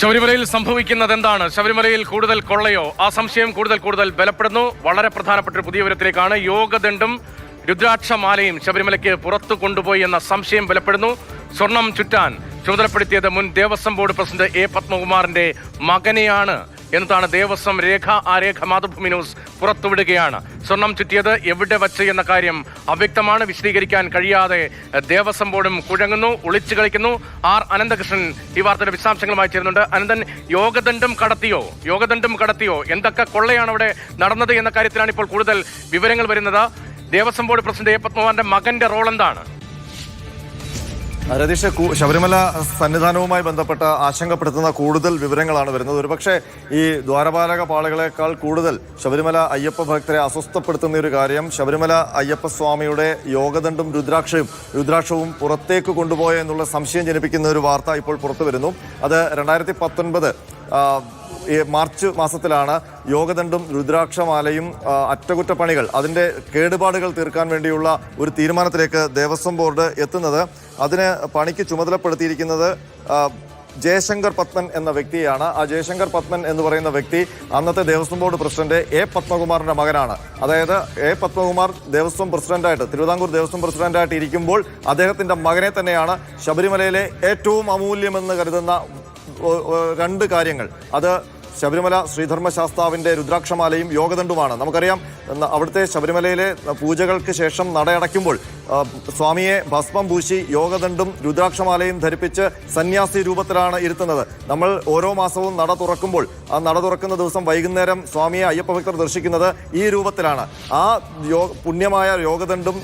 ശബരിമലയിൽ സംഭവിക്കുന്നത് എന്താണ് ശബരിമലയിൽ കൂടുതൽ കൊള്ളയോ? ആ സംശയം കൂടുതൽ കൂടുതൽ ബലപ്പെടുന്നു. വളരെ പ്രധാനപ്പെട്ട ഒരു പുതിയ വിവരത്തിലേക്കാണ് യോഗദണ്ഡും രുദ്രാക്ഷമാലയും ശബരിമലയ്ക്ക് പുറത്തു കൊണ്ടുപോയി എന്ന സംശയം ബലപ്പെടുന്നു. സ്വർണം ചുറ്റാൻ ചുമതലപ്പെടുത്തിയത് മുൻ ദേവസ്വം ബോർഡ് പ്രസിഡന്റ് എ പത്മകുമാറിന്റെ മകനെയാണ്. എന്നതാണ് ദേവസ്വം രേഖ. ആ രേഖ മാതൃഭൂമി ന്യൂസ് പുറത്തുവിടുകയാണ്. സ്വർണം ചുറ്റിയത് എവിടെ വച്ച് എന്ന കാര്യം അവ്യക്തമാണ്. വിശദീകരിക്കാൻ കഴിയാതെ ദേവസ്വം ബോർഡും കുഴങ്ങുന്നു ഒളിച്ചു കളിക്കുന്നു. ആർ അനന്തകൃഷ്ണൻ ഈ വാർത്തയുടെ വിശദാംശങ്ങളുമായി ചേരുന്നുണ്ട്. അനന്തൻ യോഗദണ്ഡം കടത്തിയോ? യോഗദണ്ഡം കടത്തിയോ? എന്തൊക്കെ കൊള്ളയാണ് അവിടെ നടന്നത് എന്ന കാര്യത്തിലാണ് ഇപ്പോൾ കൂടുതൽ വിവരങ്ങൾ വരുന്നത്. ദേവസ്വം ബോർഡ് പ്രസിഡന്റ് എ പത്മകുമാറിന്റെ മകന്റെ റോൾ എന്താണ്? രതീഷ് ശബരിമല സന്നിധാനവുമായി ബന്ധപ്പെട്ട ആശങ്കപ്പെടുത്തുന്ന കൂടുതൽ വിവരങ്ങളാണ് വരുന്നത്. ഒരുപക്ഷെ ഈ ദ്വാരപാലക പാളികളെക്കാൾ കൂടുതൽ ശബരിമല അയ്യപ്പ ഭക്തരെ അസ്വസ്ഥപ്പെടുത്തുന്ന ഒരു കാര്യം ശബരിമല അയ്യപ്പ സ്വാമിയുടെ യോഗദണ്ഡും രുദ്രാക്ഷയും രുദ്രാക്ഷവും പുറത്തേക്ക് കൊണ്ടുപോയെന്നുള്ള സംശയം ജനിപ്പിക്കുന്ന ഒരു വാർത്ത ഇപ്പോൾ പുറത്തു വരുന്നു. അത് രണ്ടായിരത്തി പത്തൊൻപത് മാർച്ച് മാസത്തിലാണ് യോഗദണ്ഡും രുദ്രാക്ഷമാലയും അറ്റകുറ്റപ്പണികൾ അതിന്റെ കേടുപാടുകൾ തീർക്കാൻ വേണ്ടിയുള്ള ഒരു തീരുമാനത്തിലേക്ക് ദേവസ്വം ബോർഡ് എത്തുന്നത്. അതിന് പണിക്ക് ചുമതലപ്പെടുത്തിയിരിക്കുന്നത് ജയശങ്കർ പത്മൻ എന്ന വ്യക്തിയാണ് ആ ജയശങ്കർ പത്മൻ എന്ന് പറയുന്ന വ്യക്തി അന്നത്തെ ദേവസ്വം ബോർഡ് പ്രസിഡന്റ് എ പത്മകുമാറിന്റെ മകനാണ്. അതായത് എ പത്മകുമാർ ദേവസ്വം പ്രസിഡന്റായിട്ട് തിരുവിതാംകൂർ ദേവസ്വം പ്രസിഡന്റായിട്ട് ഇരിക്കുമ്പോൾ അദ്ദേഹത്തിന്റെ മകനെ തന്നെയാണ് ശബരിമലയിലെ ഏറ്റവും അമൂല്യമെന്ന് കരുതുന്ന രണ്ട് കാര്യങ്ങൾ. അത് ശബരിമല ശ്രീധർമ്മശാസ്താവിന്റെ രുദ്രാക്ഷമാലയും യോഗദണ്ഡുമാണ്. നമുക്കറിയാം അവിടുത്തെ ശബരിമലയിലെ പൂജകൾക്ക് ശേഷം നടയടയ്ക്കുമ്പോൾ സ്വാമിയെ ഭസ്മം പൂശി യോഗദണ്ഡും രുദ്രാക്ഷമാലയും ധരിപ്പിച്ച് സന്യാസി രൂപത്തിലാണ് ഇരുത്തുന്നത്. നമ്മൾ ഓരോ മാസവും നട തുറക്കുമ്പോൾ ആ നട തുറക്കുന്ന ദിവസം വൈകുന്നേരം സ്വാമിയെ അയ്യപ്പ ഭക്തർ ദർശിക്കുന്നത് ഈ രൂപത്തിലാണ്. ആ പുണ്യമായ യോഗദണ്ഡും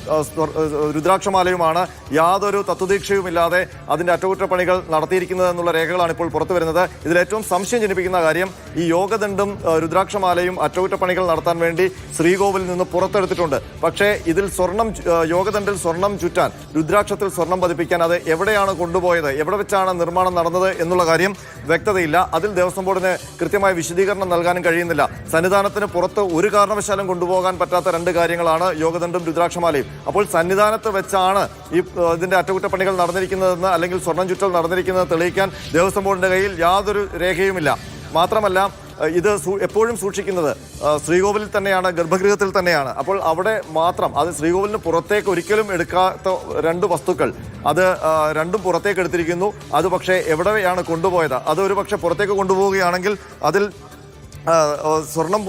രുദ്രാക്ഷമാലയുമാണ് യാതൊരു തത്വദീക്ഷയുമില്ലാതെ അതിന്റെ അറ്റകുറ്റപ്പണികൾ നടത്തിയിരിക്കുന്നത് എന്നുള്ള രേഖകളാണ് ഇപ്പോൾ പുറത്തു വരുന്നത് ഇതിൽ ഏറ്റവും സംശയം ജനിപ്പിക്കുന്ന കാര്യം ഈ യോഗദണ്ഡും രുദ്രാക്ഷമാലയും അറ്റകുറ്റപ്പണികൾ നടത്താൻ വേണ്ടി ശ്രീകോവിലിൽ നിന്ന് പുറത്തെടുത്തിട്ടുണ്ട്. പക്ഷേ ഇതിൽ സ്വർണം യോഗദണ്ഡിൽ സ്വർണം ചുറ്റാൻ രുദ്രാക്ഷത്തിൽ സ്വർണം പതിപ്പിക്കാൻ അത് എവിടെയാണ് കൊണ്ടുപോയത്? എവിടെ വെച്ചാണ് നിർമ്മാണം നടന്നത് എന്നുള്ള കാര്യം വ്യക്തതയില്ല. അതിൽ ദേവസ്വം ബോർഡിന് കൃത്യമായ വിശദീകരണം നൽകാനും കഴിയുന്നില്ല. സന്നിധാനത്തിന് പുറത്ത് ഒരു കാരണവശാലും കൊണ്ടുപോകാൻ പറ്റാത്ത രണ്ട് കാര്യങ്ങളാണ് യോഗദണ്ഡും രുദ്രാക്ഷമാലയും. അപ്പോൾ സന്നിധാനത്ത് വെച്ചാണ് ഈ ഇതിന്റെ അറ്റകുറ്റപ്പണികൾ നടന്നിരിക്കുന്നതെന്ന് അല്ലെങ്കിൽ സ്വർണം ചുറ്റൽ നടന്നിരിക്കുന്നത് തെളിയിക്കാൻ ദേവസ്വം ബോർഡിന്റെ കയ്യിൽ യാതൊരു രേഖയുമില്ല. മാത്രമല്ല ഇത് എപ്പോഴും സൂക്ഷിക്കുന്നത് ശ്രീകോവിലിൽ തന്നെയാണ് ഗർഭഗൃഹത്തിൽ തന്നെയാണ്. അപ്പോൾ അവിടെ മാത്രം അത് ശ്രീകോവിലിന് പുറത്തേക്ക് ഒരിക്കലും എടുക്കാത്ത രണ്ട് വസ്തുക്കൾ അത് രണ്ടും പുറത്തേക്ക് എടുത്തിരിക്കുന്നു. അത് പക്ഷേ എവിടെയാണ് കൊണ്ടുപോയത്? അത് ഒരു പക്ഷേ പുറത്തേക്ക് കൊണ്ടുപോവുകയാണെങ്കിൽ അതിൽ സ്വർണം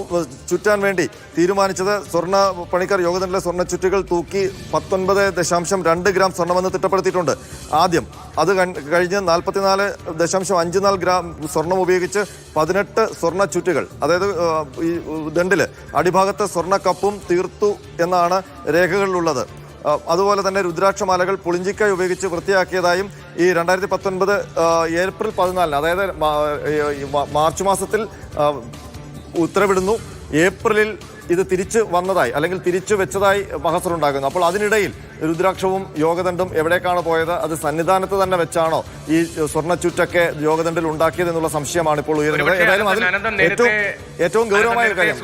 ചുറ്റാൻ വേണ്ടി തീരുമാനിച്ചത് സ്വർണ പണിക്കാർ യോഗദണ്ഡിലെ സ്വർണ ചുറ്റുകൾ തൂക്കി പത്തൊൻപത് ദശാംശം രണ്ട് ഗ്രാം സ്വർണമെന്ന് തിട്ടപ്പെടുത്തിയിട്ടുണ്ട്. ആദ്യം അത് കഴിഞ്ഞ് നാൽപ്പത്തിനാല് ദശാംശം അഞ്ച് നാല് ഗ്രാം സ്വർണം ഉപയോഗിച്ച് പതിനെട്ട് സ്വർണ ചുറ്റുകൾ അതായത് ഈ ദണ്ടിൽ അടിഭാഗത്ത് സ്വർണ കപ്പും തീർത്തു എന്നാണ് രേഖകളിലുള്ളത്. അതുപോലെ തന്നെ രുദ്രാക്ഷമാലകൾ പുളിഞ്ചിക്കായി ഉപയോഗിച്ച് വൃത്തിയാക്കിയതായും ഈ രണ്ടായിരത്തി പത്തൊൻപത് ഏപ്രിൽ പതിനാലിന് അതായത് മാർച്ച് മാസത്തിൽ ഉത്തരവിടുന്നു. ഏപ്രിലിൽ ഇത് തിരിച്ചു വന്നതായി അല്ലെങ്കിൽ തിരിച്ചു വെച്ചതായി മഹസറുണ്ടാകുന്നു അപ്പോൾ അതിനിടയിൽ രുദ്രാക്ഷവും യോഗദണ്ഡും എവിടേക്കാണ് പോയത്? അത് സന്നിധാനത്ത് തന്നെ വെച്ചാണോ ഈ സ്വർണ ചുറ്റൊക്കെ യോഗദണ്ഡിൽ ഉണ്ടാക്കിയത് എന്നുള്ള സംശയമാണ് ഇപ്പോൾ ഉയരുന്നത് ഏതായാലും അതിൽ ഏറ്റവും ഏറ്റവും ഗൗരവമായ കാര്യം